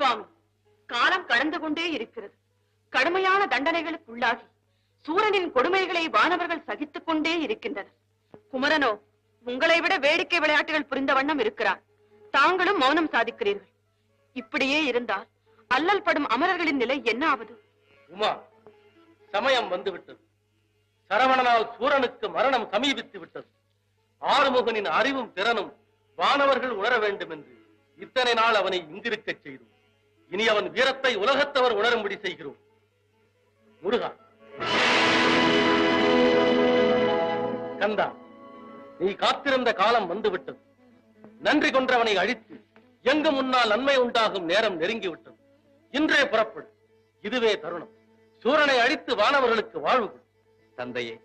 சுவாமி காலம் கடந்து கொண்டே இருக்கிறது. கடுமையான தண்டனைகளுக்குள்ளாகி சூரனின் கொடுமைகளை வானவர்கள் சகித்துக் கொண்டே இருக்கின்றனர். குமரனோ உங்களை விட வேடிக்கை விளையாட்டுகள் புரிந்த வண்ணம் இருக்கிறார். தாங்களும் மௌனம் சாதிக்கிறீர்கள். இப்படியே இருந்தால் அல்லல் படும் அமரர்களின் நிலை என்ன ஆவது? உமா சமயம் வந்துவிட்டது. சரவணனால் சூரனுக்கு மரணம் சமீபித்து விட்டது. ஆறுமுகனின் அறிவும் திறனும் வானவர்கள் உணர வேண்டும் என்று இத்தனை நாள் அவனை இங்கிருக்கச் செய்தோம். இனி அவன் வீரத்தை உலகத்தவர் உணரும்படி செய்கிறோம். முருகா. கந்தா நீ காத்திருந்த காலம் வந்துவிட்டது. நன்றி கொன்றவனை அழித்து எங்கு முன்னால் நன்மை உண்டாகும் நேரம் நெருங்கிவிட்டது. இன்றே புறப்படும் இதுவே தருணம். சூரனை அழித்து வானவர்களுக்கு வாழ்வு தந்தையே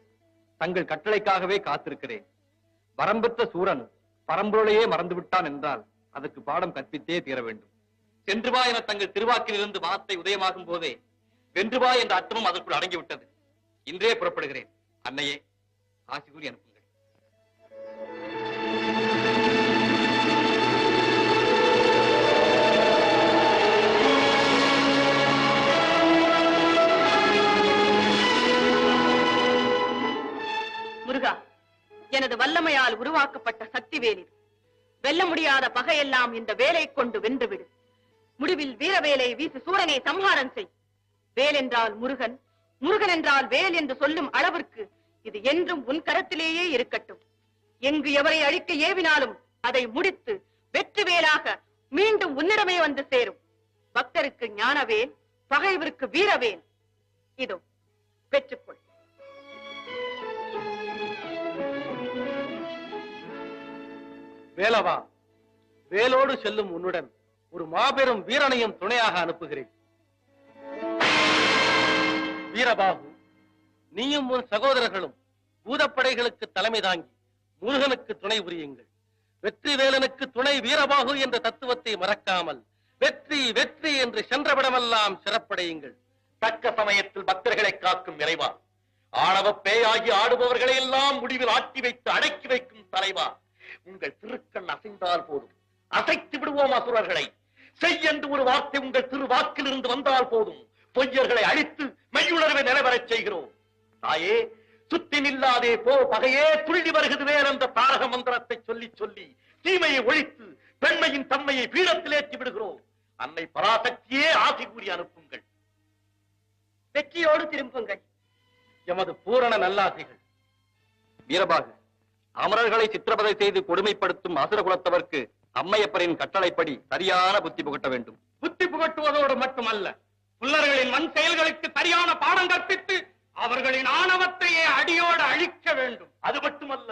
தங்கள் கட்டளைக்காகவே காத்திருக்கிறேன். வரம்பெற்ற சூரன் பரம்பொருளையே மறந்து விட்டான் என்றால் அதற்கு பாடம் கற்பித்தே தீர வேண்டும். சென்று வா என தங்கள் திருவாக்கிலிருந்து வார்த்தை உதயமாகும் போதே வென்று வா என்ற அர்த்தமும் அதற்குள் அடங்கிவிட்டது. இன்றே புறப்படுகிறேன். அன்னையே ஆசி கூறி அனுப்புங்கள். முருகா எனது வல்லமையால் உருவாக்கப்பட்ட சக்தி வேல் வெல்ல முடியாத பகையெல்லாம் இந்த வேலை கொண்டு வென்றுவிடும் முடிவில் வீரவேலை வீசு சூரனை சம்ஹாரம் செய். வேல் என்றால் முருகன் முருகன் என்றால் வேல் என்று சொல்லும் அளவிற்கு இது என்றும் உன் கரத்திலேயே இருக்கட்டும். எங்கு எவரை அழிக்க ஏவினாலும் அதை முடித்து வெற்றி வேலாக மீண்டும் உன்னிடமே வந்து சேரும். பக்தருக்கு ஞானவேல் பகைவருக்கு வீரவேல். இதோ பெற்றுக்கொள் வேலவா வேலோடு செல்லும் உன்னுடன் ஒரு மாபெரும் வீரனையும் துணையாக அனுப்புகிறேன். வீரபாகு நீயும் உன் சகோதரர்களும் பூதப்படைகளுக்கு தலைமை தாங்கி முருகனுக்கு துணை புரியுங்கள். வெற்றி வேலனுக்கு துணை வீரபாகு என்ற தத்துவத்தை மறக்காமல் வெற்றி வெற்றி என்று சென்றவிடமெல்லாம் சிறப்படையுங்கள். தக்க சமயத்தில் பக்தர்களை காக்கும் இறைவா. ஆணவ பேயாகி ஆடுபவர்களை எல்லாம் முடிவில் ஆட்டி வைத்து அடக்கி வைக்கும் தலைவா. உங்கள் திருக்கண் அசைந்தால் போதும். அசைத்து விடுவோம் அசுரர்களை. செய் என்று ஒரு வார்த்தை உங்கள் திருவாக்கில் இருந்து வந்தால் போதும். பொய்யர்களை அழித்து மெய்யுணர்வை நிலைவரச் செய்கிறோம். தாயே சுத்தி நில்லாதே போ பகையே துள்ளி வருகிறது என்ற தாரக மந்திரத்தை சொல்லி சொல்லி தீமையை ஒழித்து பெண்மையின் தன்மையை பீடத்தில் ஏற்றி விடுகிறோம். அன்னை பராசக்தியே ஆசி கூறி அனுப்புங்கள். வெற்றியோடு திரும்புங்கள். எமது பூரண நல்லாசைகள். வீரபாகு அமரர்களை சித்திரவதை செய்து கொடுமைப்படுத்தும் அசுர குலத்தவர்க்கு அம்மையப்பரின் கட்டளைப்படி சரியான புத்தி புகட்ட வேண்டும். புத்தி புகட்டுவதோடு மட்டுமல்ல புல்லர்களின் மண் செயல்களுக்கு சரியான பாடம் கற்பித்து அவர்களின் ஆணவத்தையே அடியோடு அழிக்க வேண்டும். அது மட்டுமல்ல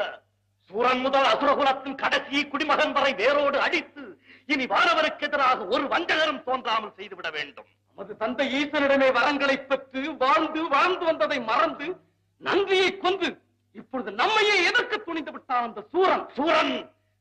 சூரன் முதல் அசுரகுலத்தின் கடைசி குடிமகன் வரை வேரோடு அழித்து இனி வானவருக்கு எதிராக ஒரு வஞ்சகரும் தோன்றாமல் செய்துவிட வேண்டும். நமது தந்தை ஈசனிடமே வரங்களை பெற்று வாழ்ந்து வாழ்ந்து வந்ததை மறந்து நன்றியை கொண்டு இப்பொழுது நம்மையே எதிர்க்க துணிந்து விட்டான் அந்த சூரன். சூரன்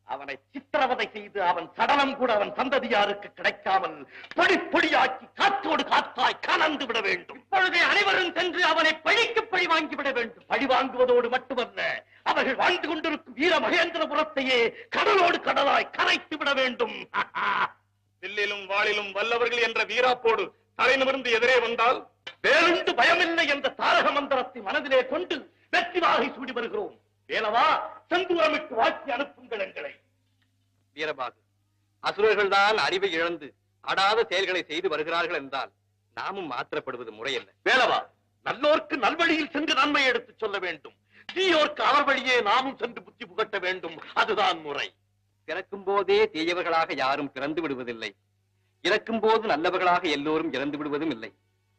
அவனை சித்திரவதை செய்து அவன் சடலம் கூட அவன் சந்ததியாருக்கு கிடைக்காமல் பொடி பொடியாக்கி காற்றோடு காற்றாய் கலந்து விட வேண்டும். இப்பொழுதே அனைவரும் சென்று அவனை பழிக்கு பழி வாங்கிவிட வேண்டும். பழி வாங்குவதோடு மட்டுமல்ல அவர்கள் வாழ்ந்து கொண்டிருக்கும் வீர மகேந்திரபுரத்தையே கடலோடு கடலாய் கரைத்து விட வேண்டும். வில்லிலும் வாளிலும் வல்லவர்கள் என்ற வீராப்போடு தலை நிமிர்ந்து எதிரே வந்தால்? வேலுண்டு பயமில்லை என்ற தாரக மந்திரத்தை மனதிலே கொண்டு வெற்றி வாகை சூடி வருகிறோம். வேலவா செந்தூரமிட்டு வாக்கி அனுப்புங்கள் எங்களை. வீரபாகு அசுரர்கள் தான் அறிவை இழந்து அடாத செயல்களை செய்து வருகிறார்கள் என்றால் நாமும் மாத்திரப்படுவது முறையல்ல. வேலவா நல்லோர்க்கு நல்வழியில் சென்று நன்மை எடுத்துச் சொல்ல வேண்டும். தீயோர்க்கு அவர் வழியே நாமும் சென்று புத்தி புகட்ட வேண்டும். அதுதான் முறை. பிறக்கும் போதே தீயவர்களாக யாரும் பிறந்து விடுவதில்லை. இறக்கும் போது நல்லவர்களாக எல்லோரும் இறந்து விடுவதும் இல்லை.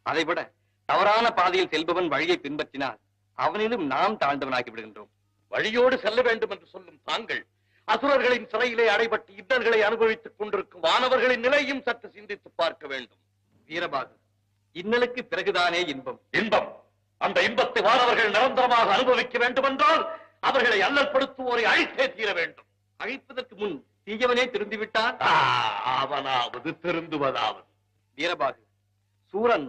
அதைவிட தவறான பாதையில் செல்பவன் வழியை பின்பற்றினால் அவனிலும் நாம் தாழ்ந்தவனாகி விடுகின்றோம். வழியோடு செல்ல வேண்டும் என்று சொல்லும் தாங்கள் அசுரர்களின் சிறையிலே அடைபட்டு இன்னல்களை அனுபவித்துக் கொண்டிருக்கும் வானவர்களின் நிலையும் சற்று சிந்தித்து பார்க்க வேண்டும். வீரபாகு இன்னலுக்கு பிறகுதானே இன்பம். இன்பம். அந்த இன்பத்தை வானவர்கள் நிரந்தரமாக அனுபவிக்க வேண்டும் என்றால் அவர்களை அல்லல்படுத்துவோரை அழித்தே தீர வேண்டும். அழிப்பதற்கு முன் தீயவனே திருந்திவிட்டான்? அவனாவது திருந்துவதாவது. வீரபாகு சூரன்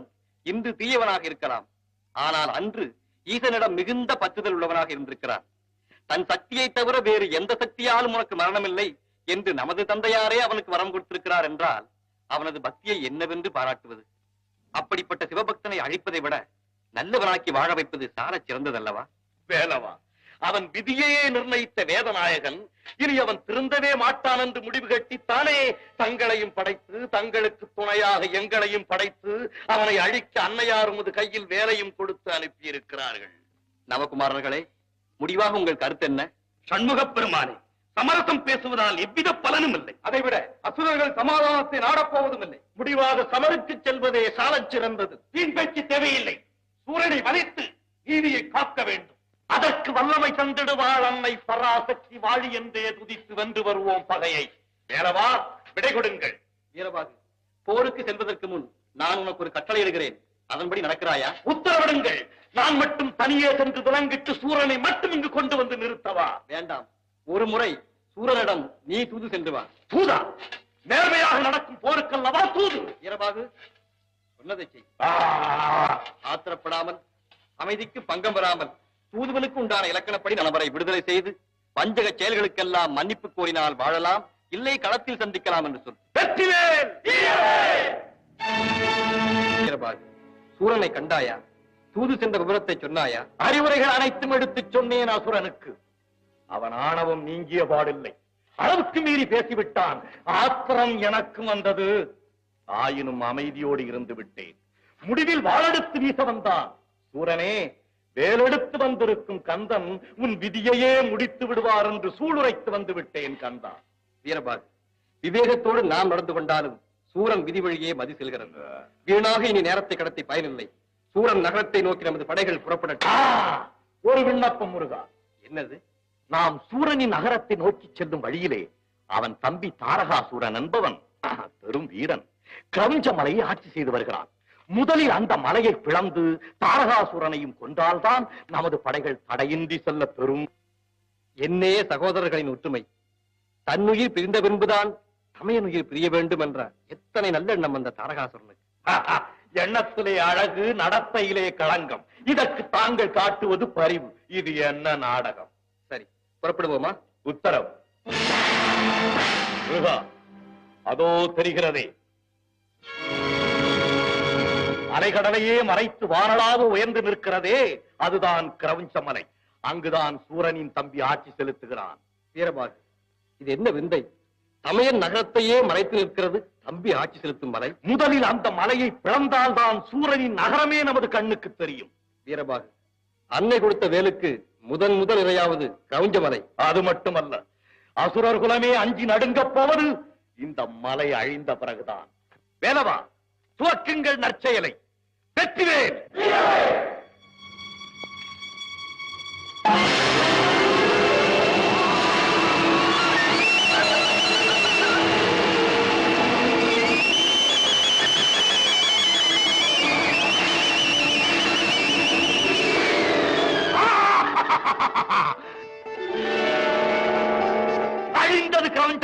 இன்று தீயவனாக இருக்கலாம். ஆனால் அன்று ஈசனிடம் மிகுந்த பற்றுதல் உள்ளவனாக இருந்திருக்கிறான். தன் சக்தியை தவிர வேறு எந்த சக்தியாலும் உனக்கு மரணமில்லை என்று நமது தந்தையாரே அவனுக்கு வரம் கொடுத்திருக்கிறார் என்றால் அவனது பக்தியை என்னவென்று பாராட்டுவது? அப்படிப்பட்ட சிவபக்தனை அழிப்பதை விட நல்லவனாக்கி வாழ வைப்பது சாலச் சிறந்ததல்லவா? வேலவா அவன் விதியையே நிர்ணயித்த வேதநாயகன். இனி அவன் திருந்தவே மாட்டான் என்று முடிவு கட்டித்தானே தங்களையும் படைத்து தங்களுக்கு துணையாக எங்களையும் படைத்து அவனை அழிக்க அன்னையார் உமது கையில் வேலையும் கொடுத்து அனுப்பியிருக்கிறார்கள். நவகுமாரர்களே முடிவாக உங்கள் கருத்து என்ன? சண்முகப் பெருமானே சமரசம் பேசுவதால் எவ்வித பலனும் இல்லை. அதைவிட அசுரர்கள் சமாதானத்தை நாடப்போவதும் இல்லை. முடிவாக சமருக்கு செல்வதே சாலச் சிறந்தது. வீண் பேச்சு தேவையில்லை. சூரனை வதைத்து நீதியை காக்க வேண்டும். அதற்கு வல்லமை தந்திடுவாள் அன்னை பராசக்தி வாழி என்றே துதித்து வென்று வருவோம் பகையை. வேறவா? விடை கொடுங்கள். வீரபாகு போருக்கு செல்வதற்கு முன் நான் உனக்கு ஒரு கட்டளை இடுகிறேன். அதன்படி நடக்கிறாயா? உத்தரவிடுங்கள். நான் மட்டும் தனியே சென்று விலங்கிட்டு சூரனை மட்டும் இங்கு கொண்டு வந்து நிறுத்தவா? வேண்டாம். ஒரு முறை சூரனிடம் நீ தூது சென்று வா. தூதா? நேர்மையாக நடக்கும் போருக்கல்லவா தூது. வீரபாகு சொன்னதை செய். ஆ, ஆத்திரப்படாமல் அமைதிக்கு பங்கம் வராமல் தூதுவனுக்கு உண்டான இலக்கணப்படி நலவரை விடுதலை செய்து வஞ்சக செயல்களுக்கெல்லாம் மன்னிப்பு கோரினால் வாழலாம். இல்லை களத்தில் சந்திக்கலாம் என்று சொல். சூரனை கண்டாயா? தூது சென்ற விவரத்தை சொன்னாயா? அறிவுரைகள் அனைத்தும் எடுத்துச் சொன்னேன் அசுரனுக்கு. அவன் ஆணவம் நீங்கிய பாடில்லை. அளவுக்கு மீறி பேசிவிட்டான். ஆத்திரம் எனக்கு வந்தது. ஆயினும் அமைதியோடு இருந்து விட்டேன். முடிவில் வாழெடுத்து வீச வந்தான். சூரனே வேலெடுத்து வந்திருக்கும் கந்தன் உன் விதியையே முடித்து விடுவார் என்று சூளுரைத்து வந்து விட்டேன் கந்தா. வீரபாகு விவேகத்தோடு நாம் நடந்து கொண்டாலும் சூரன் விதி வழியே மதி செல்கிறது. வீணாக இனி நேரத்தை கடத்தி பயனில்லை. சூரன் நகரத்தை நோக்கி நமது படைகள் புறப்படட்டும். ஒரு விண்ணப்பம் முருகா. என்னது? நாம் சூரனின் நகரத்தை நோக்கி செல்லும் வழியிலே அவன் தம்பி தாரகாசூரன் என்பவன் பெரும் வீரன். கிரௌஞ்ச மலையை ஆட்சி செய்து வருகிறான். முதலில் அந்த மலையை பிளந்து தாரகாசூரனையும் கொன்றால்தான் நமது படைகள் தடையின்றி செல்ல பெறும். என்னே சகோதரர்களின் ஒற்றுமை. தன்னுயிர் பிரிந்த பின்புதான் தமையன் உயிர் பிரிய வேண்டும் என்ற எத்தனை நல்லெண்ணம் அந்த தாரகாசுரனுக்கு. எண்ணத்திலே அழகு நடத்தையிலே களங்கம். இதற்கு தாங்கள் காட்டுவது பரிவு. இது என்ன நாடகம்? சரி புறப்படுவோமா? உத்தரவு. அதோ தெரிகிறதே. அலைகடலையே மறைத்து வானலாக உயர்ந்து நிற்கிறதே அதுதான் கிரவஞ்சமலை. அங்குதான் சூரனின் தம்பி ஆட்சி செலுத்துகிறான். வீரபாகு இது என்ன விந்தை? தமையன் நகரத்தையே மறைத்து நிற்கிறது. தம்பி ஆட்சி செலுத்தும் மலை. முதலில் அந்த மலையை பிளந்தால்தான் சூரனின் நகரமே நமது கண்ணுக்கு தெரியும். வீரபாகு அன்னை கொடுத்த வேலுக்கு முதன் முதல் இரையாவது கவுஞ்ச மலை. அது மட்டுமல்ல அசுரர் குலமே அஞ்சி நடுங்கப் போவது இந்த மலை அழிந்த பிறகுதான். வேலவா துவக்குங்கள் நற்செயலை. வெற்றிவேல்!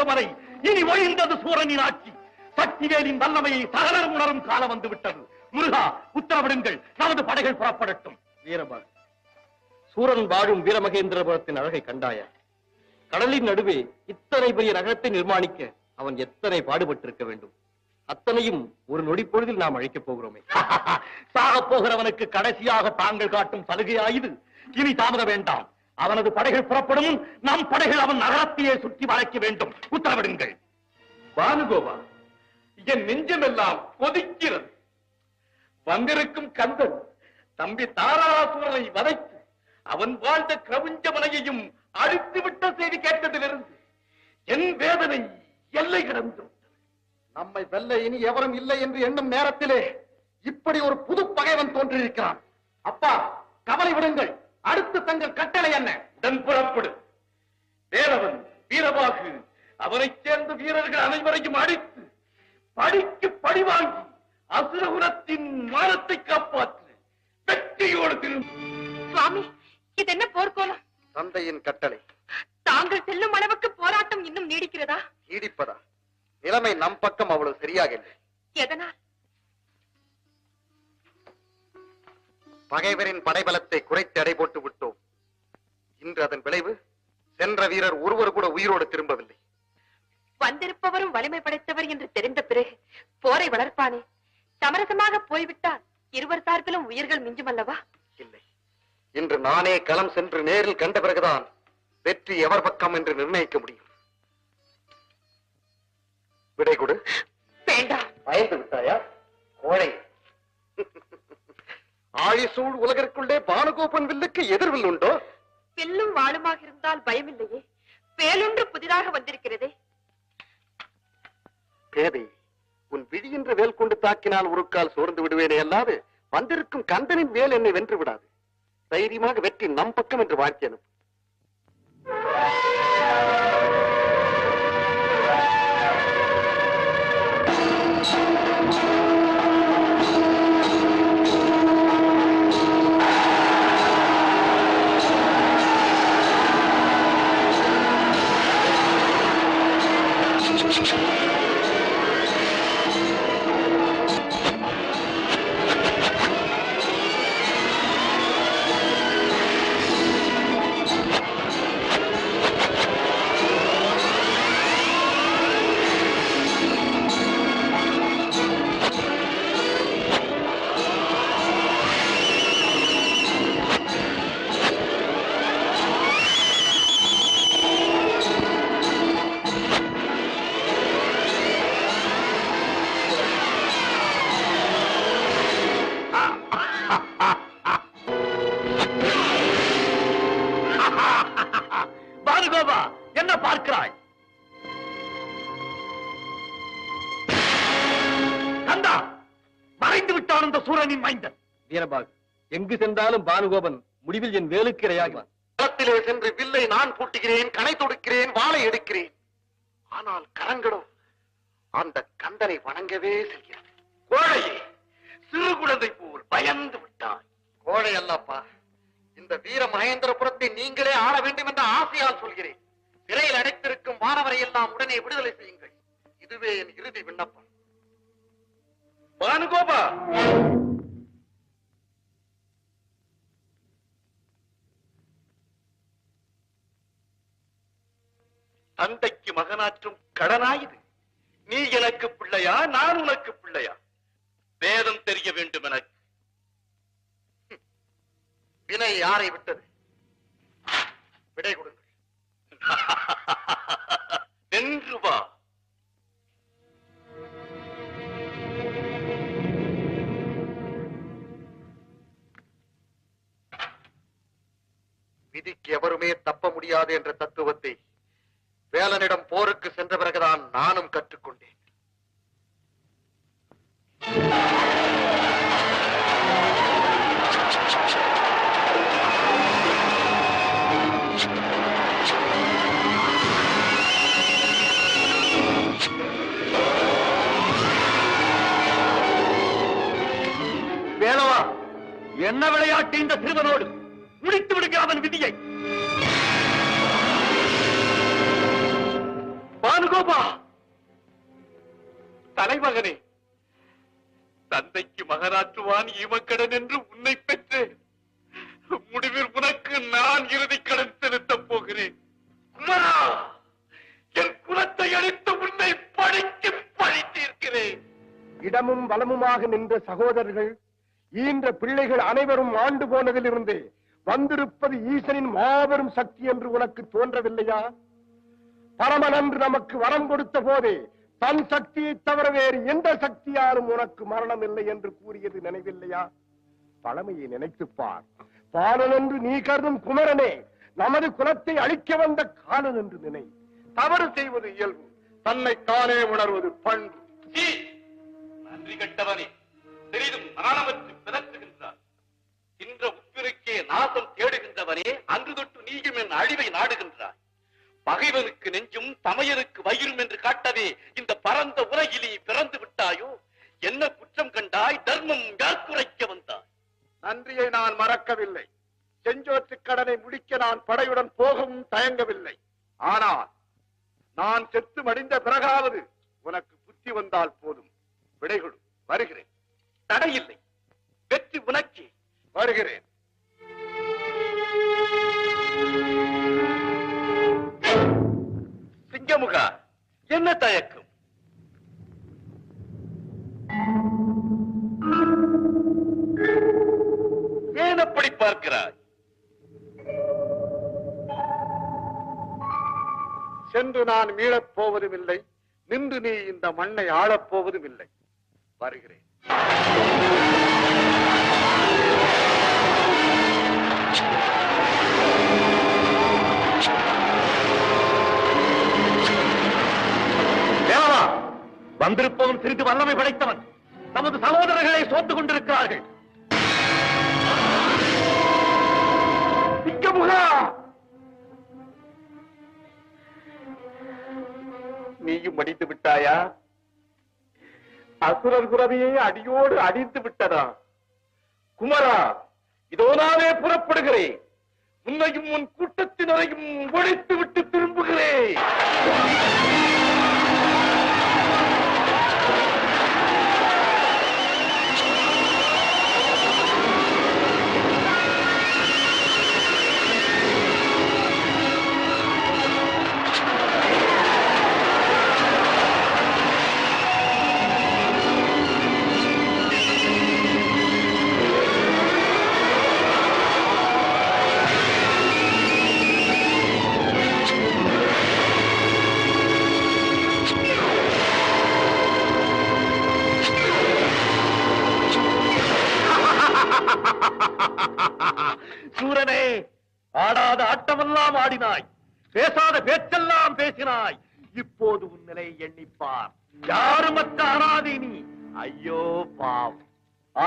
மலை இனி ஒழிந்தது சூரனின் ஆட்சி. சக்திவேலின் வல்லமையை சகலரும் உணரும் காலம் வந்து விட்டது முருகா உத்தரவிடுங்கள். நமது படைகள் புறப்படட்டும். வீரபாகு சூரன் வாழும் வீரமகேந்திரபுரத்தின் அழகை கண்டாயா? கடலின் நடுவே இத்தனை பெரிய நகரத்தை நிர்மாணிக்க அவன் எத்தனை பாடுபட்டிருக்க வேண்டும்? அத்தனையும் ஒரு நொடி பொழுதில் நாம் அழைக்கப் போகிறோமே. சாகப் போகிறவனுக்கு கடைசியாக தாங்கள் காட்டும் சலுகையாயுது. இனி தாமத வேண்டாம். அவனது படைகள் புறப்படும். நம் படைகள் அவன் நகரத்தையே சுற்றி வளைக்க வேண்டும். உத்தரவிடுங்கள். பானுகோபா என் நெஞ்சமெல்லாம் கொதிக்கிறது. வந்திருக்கும் கந்தன் தம்பி தாராசுரனை வதைத்து அவன் வாழ்ந்த கிரவுஞ்ச மலையையும் அழித்து விட்ட செய்தி கேட்டதிலிருந்து என் வேதனை எல்லை கடந்து நம்மை வெல்ல இனி எவரும் இல்லை என்று எண்ணும் நேரத்திலே இப்படி ஒரு புது பகைவன் தோன்றியிருக்கிறான். அப்பா கவலை விடுங்கள். அடுத்து தங்கள் கட்டளை என்ன? உடன் புறப்படு. வேலவன் வீரபாகு அவனைச் சேர்ந்த வீரர்கள் அனைவரையும் அடித்து படிக்கு படி வாங்கி அசுரகுலத்தின் மானத்தை காப்பாற்று. வெற்றியோடு திரும்ப சுவாமி இது என்ன போர்க்கோலம் தந்தையின் கட்டளை. தாங்கள் செல்லும் அளவுக்கு போராட்டம் இன்னும் நீடிக்கிறதா? நீடிப்பதா? நிலைமை நம் பக்கம் அவ்வளவு சரியாக இல்லை. எதனால்? பகைவரின் படைபலத்தை குறைத்து எடை போட்டு விட்டோம். இன்று அதன் விளைவு சென்ற வீரர் ஒருவர் கூட உயிரோடு திரும்பவில்லை. வந்திருப்பவரும் வலிமை படைத்தவர் என்று தெரிந்த பிறகு போரை வளர்ப்பானே? சமரசமாக போய்விட்டால் இருவர் சார்பிலும் உயிர்கள் மிஞ்சும் அல்லவா இல்லை. இன்று நானே களம் சென்று நேரில் கண்ட பிறகுதான் வெற்றி எவர் பக்கம் என்று நிர்ணயிக்க முடியும். விடை கொடு. வேண்டாம். பயந்து விட்டாயா? கோழை. ஆழிசூழ் உலகிற்குள்ளே பானுகோபன் வில்லுக்கு எதிர்வில் உண்டோ? வில்லும் வாளுமாக இருந்தால் பயமில்லையே. வேலொன்று புதிதாக வந்திருக்கிறதே. பேதை உன் விழி என்ற வேல் கொண்டு தாக்கினால் ஒரு கால் சோர்ந்து விடுவேனே அல்லாது வந்திருக்கும் கந்தனின் வேல் என்னை வென்று விடாது. தைரியமாக வெற்றி நம் பக்கம் என்று வாழ்த்தி அனுப்பு. சென்றாலும் பானுகோபன் முடிவில் என் வேலுக்கு இரையாகுவான் களத்திலே சென்று வில்லை நான் பூட்டுகிறேன் கணை தொடுக்கிறேன் வாளை எடுக்கிறேன். ஆனால் கரங்களோ அந்த கந்தனை வணங்கவே செல்கிறது. கோழையே சிறு குழந்தை போல் பயந்து விட்டாய். கோழை அல்லப்பா இந்த வீர மகேந்திரபுரத்தை நீங்களே ஆள வேண்டும் என்ற ஆசையால் சொல்கிறேன். சிறையில் அடைத்திருக்கும் மாணவரை எல்லாம் உடனே விடுதலை செய்யுங்கள். இதுவே என் இறுதி விண்ணப்பம். பானுகோபா! தந்தைக்கு மகனாற்றும் கடனாயுது. நீ எனக்கு பிள்ளையா நான் உனக்கு பிள்ளையா? வேதம் தெரிய வேண்டும் எனக்கு வினை யாரை விட்டது? விடை கொடுங்கள். வென்று வா. விதிக்கு எவருமே தப்ப முடியாது என்ற தத்துவத்தை வேலனிடம் போருக்கு சென்ற பிறகுதான் நானும் கற்றுக்கொண்டேன். வேலவா என்ன விளையாட்டு இந்த சிறுவனோடு? முடித்து விடுகிறான் விதியை. ராஜகோபா தலைமகனே தந்தைக்கு மகராற்றுவான் ஈமக்கடன் என்று உன்னை பெற்றேன். முடிவில் உனக்கு நான் இறுதி கடன் செலுத்தப் போகிறேன். குமரா என் குலத்தை அழித்து உன்னை பழிக்கு பழி தீர்க்கிறேன். இடமும் வளமுமாக நின்ற சகோதரர்கள் ஈன்ற பிள்ளைகள் அனைவரும் ஆண்டு போனதிலிருந்து வந்திருப்பது ஈசனின் மாபெரும் சக்தி என்று உனக்கு தோன்றவில்லையா? பரமனன்று நமக்கு வரம் கொடுத்த போதே தன் சக்தியை தவிர வேறு எந்த சக்தியாலும் உனக்கு மரணம் இல்லை என்று கூறியது நினைவில்லையா? பழமையை நினைத்துப்பார் பாலன் என்று நீ கருதும் குமரனே நமது குலத்தை அழிக்க வந்த காலன் என்று நினை. தவறு செய்வது இயல்பு. தன்னை தானே உணர்வது பண்பு. நன்றி கட்டவனே. பெரிதும் நாணமற்று பிறத்துகின்றார் இன்ற உப்பிருக்கே நாசம் தேடுகின்றவனே அன்று தொட்டு நீயும் என் அழிவை நாடுகின்றார் பகைவனுக்கு நெஞ்சும் தமையனுக்கு வயிறும் என்று காட்டவே இந்த பரந்த உலகிலே பிறந்து விட்டாயோ? என்ன குற்றம் கண்டாய்? தர்மம் குறைக்க வந்தாய்? நன்றியை நான் மறக்கவில்லை. செஞ்சோற்று கடனை முடிக்க நான் படையுடன் போகவும் தயங்கவில்லை. ஆனால் நான் செத்து மடிந்த பிறகாவது உனக்கு புத்தி வந்தால் போதும். விடைகொடு. வருகிறேன். தடையில்லை. வெற்றி உனக்கே. வருகிறேன். என்ன தயக்கம்? ஏன் அப்படி பார்க்கிறாய்? சென்று நான் மீளப் போவதும் இல்லை நின்று நீ இந்த மண்ணை ஆளப் போவதும் இல்லை வருகிறேன். வந்திருப்பவன் சிறிது வல்லமை படைத்தவன். நமது சகோதரர்களை சோத்துக் கொண்டிருக்கிறார்கள். நீயும் அடித்து விட்டாயா? அசுரர் குரவையை அடியோடு அடித்து விட்டதா? குமரா இதோ நானே புறப்படுகிறேன். உன்னையும் உன் கூட்டத்தினரையும் ஒழித்து விட்டு திரும்புகிறேன்.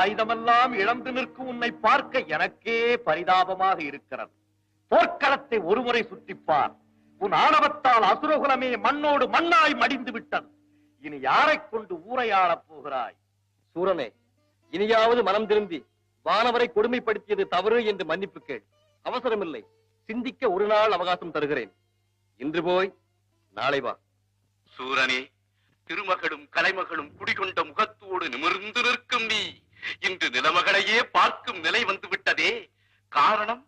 ஆயுதமெல்லாம் இழந்து நிற்கும் உன்னை பார்க்க எனக்கே பரிதாபமாக இருக்கிறது. போர்க்களத்தை ஒருமுறை சுற்றிப்பார் உன் ஆணவத்தால் அசுரகுலமே மண்ணோடு மண்ணாய் மடிந்து விட்டது இனி யாரைக் கொண்டு ஊரை ஆளப் போகிறாய்? சூரனே இனியாவது மனம் திருந்தி வானவரை கொடுமைப்படுத்தியது தவறு என்று மன்னிப்பு கேள். அவசரமில்லை சிந்திக்க ஒரு நாள் அவகாசம் தருகிறேன். இன்று போய் நாளை வா. சூரனே திருமகளும் கலைமகளும் குடிகொண்ட முகத்தோடு நிமிர்ந்து நிற்கும் நீ. இன்று நிலமகளையே பார்க்கும் நிலை வந்து விட்டதே காரணம்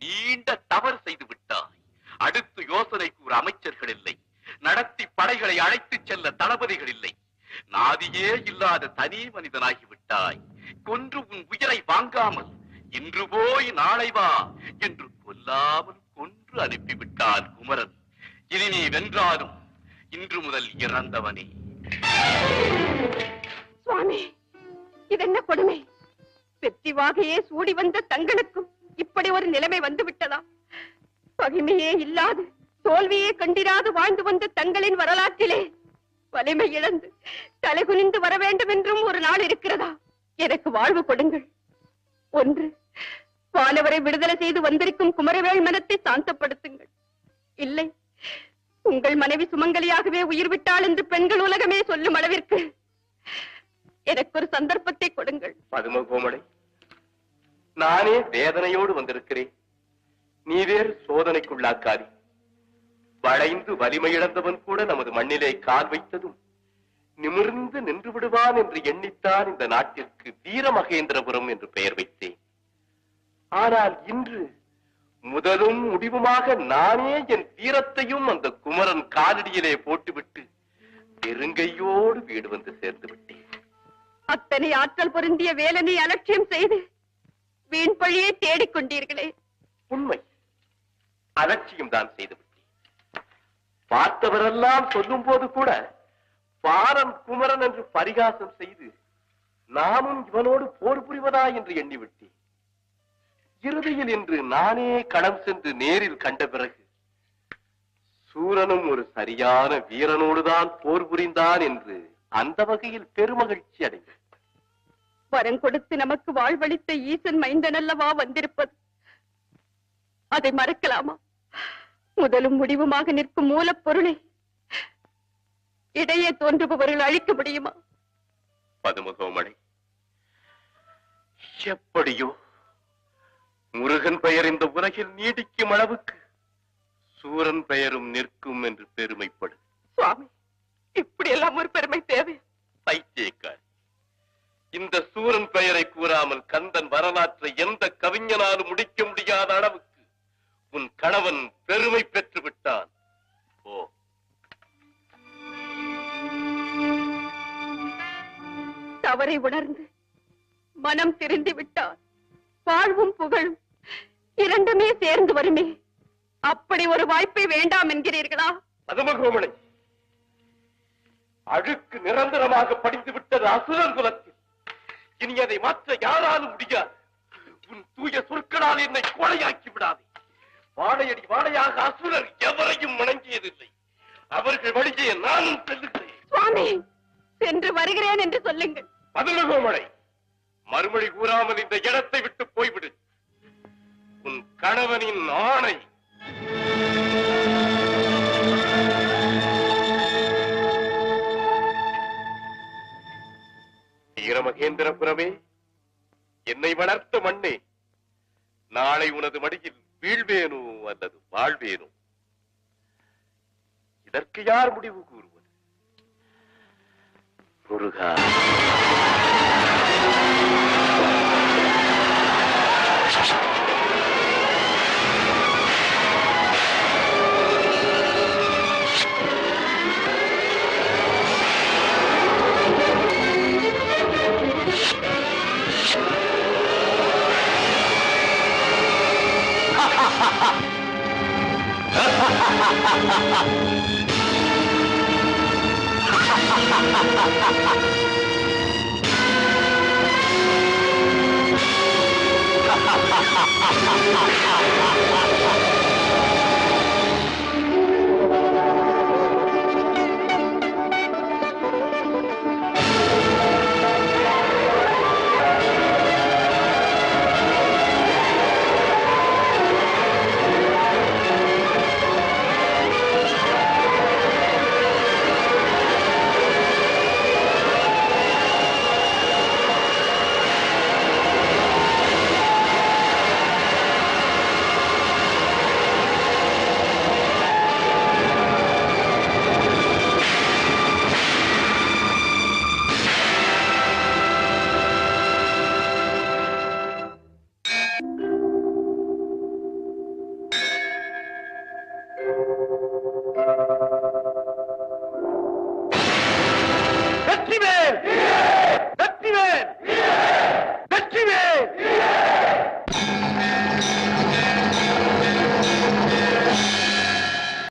நீண்ட தவறு செய்து விட்டாய். அடுத்து யோசனை கூற அமைச்சர்கள் இல்லை. நடத்தி படைகளை அழைத்துச் செல்ல தளபதிகள் இல்லை. நாதியே இல்லாத தனி மனிதனாகி விட்டாய். கொன்று உன் உயிரை வாங்காமல் இன்று போய் நாளை வா என்று கொல்லாமல் கொன்று அனுப்பிவிட்டான் குமரன். இனி நீ வென்றாலும் இன்று முதல் இறந்தவனே. சுவாமி என்ன கொடுமை? வெற்றிவாகையே சூடி வந்த தங்களுக்கும் இப்படி ஒரு நிலைமை வந்து விட்டதா பகிமையே இல்லாது தோல்வியே கண்டிராது வாழ்ந்து வந்த தங்களின் வரலாற்றிலே வலிமை இழந்து தலைகுனிந்து வர வேண்டும் என்றும் ஒரு நாள் இருக்கிறதா? எனக்கு வாழ்வு கொடுங்கள். ஒன்று வானவரை விடுதலை செய்து வந்திருக்கும் குமரவேள் மனத்தை சாந்தப்படுத்துங்கள். இல்லை உங்கள் மனைவி சுமங்கலியாகவே உயிர் விட்டாள் என்று பெண்கள் உலகமே சொல்லும் அளவிற்கு எனக்கு ஒரு சந்தர்ப்பத்தை கொடுங்கள். பதும கோமலை நானே வேதனையோடு வந்திருக்கிறேன். நீ வேறு சோதனைக்குள்ளாக்காரி வளைந்து வலிமை இழந்தவன் கூட நமது மண்ணிலே கால் வைத்ததும் நிமிர்ந்து நின்று விடுவான் என்று எண்ணித்தான் இந்த நாட்டிற்கு வீர மகேந்திரபுரம் என்று பெயர் வைத்தேன். ஆனால் இன்று முதலும் முடிவுமாக நானே என் வீரத்தையும் அந்த குமரன் காலடியிலே போட்டுவிட்டு பெருங்கையோடு வீடு வந்து சேர்ந்து விட்டேன். அத்தனை ஆற்றல் பொருந்திய வேலனை அலட்சியம் செய்து வீண் பழியை தேடிக் கொண்டீர்களே. உண்மை. அலட்சியம் தான் செய்து பார்த்தவரெல்லாம் சொல்லும் போது கூட பாரன் குமரன் என்று பரிகாசம் செய்து நாமும் இவனோடு போர் புரிவதா என்று எண்ணிவிட்டேன். இறுதியில் இன்று நானே களம் சென்று நேரில் கண்ட பிறகு சூரனும் ஒரு சரியான வீரனோடுதான் போர் புரிந்தான் என்று அந்த வகையில் பெருமகிழ்ச்சி அடைந்தேன் வரம் கொடுத்து நமக்கு வாழ்வளித்த ஈசன் மைந்தன் அல்லவா வந்திருப்பது. அதை மறக்கலாமா? முதலும் முடிவுமாக நிற்கும் மூலப்பொருளை இடையே தோன்றுபவர்கள் அழிக்க முடியுமா? பதுமுகமணி எப்படியோ முருகன் பெயர் இந்த உலகில் நீடிக்கும் அளவுக்கு சூரன் பெயரும் நிற்கும் என்று பெருமைப்படு சுவாமி இப்படி எல்லாம் ஒரு பெருமை தேவை. பைத்தியக்காரி இந்த சூரன் பெயரை கூறாமல் கந்தன் வரலாற்றை எந்த கவிஞனாலும் முடிக்க முடியாத அளவுக்கு உன் கணவன் பெருமை பெற்று விட்டான். ஓ தவறை உணர்ந்து மனம் திருந்தி விட்டார் வாழ்வும் புகழும். இரண்டுமே சேர்ந்து வருமே. அப்படி ஒரு வாய்ப்பை வேண்டாம் என்கிறீர்களா? பதுமகோமலை அழுக்கு நிரந்தரமாக படிந்து விட்டது அசுரன் குலத்தில். இனி அதை மாற்ற யாராலும் முடியாது. உன் தூய சொற்களால் என்னை கோழையாக்கி விடாதே. வாழையடி வாழையாக அசுரர் எவரையும் வணங்கியதில்லை. அவர்கள் வழியே நானும் செல்லுகிறேன். சுவாமி சென்று வருகிறேன் என்று சொல்லுங்கள். பதுமகோமலை மறுமொழி கூறாமல் இந்த இடத்தை விட்டு போய்விடு. உன் கணவனின் ஆணை யார் முடிவு?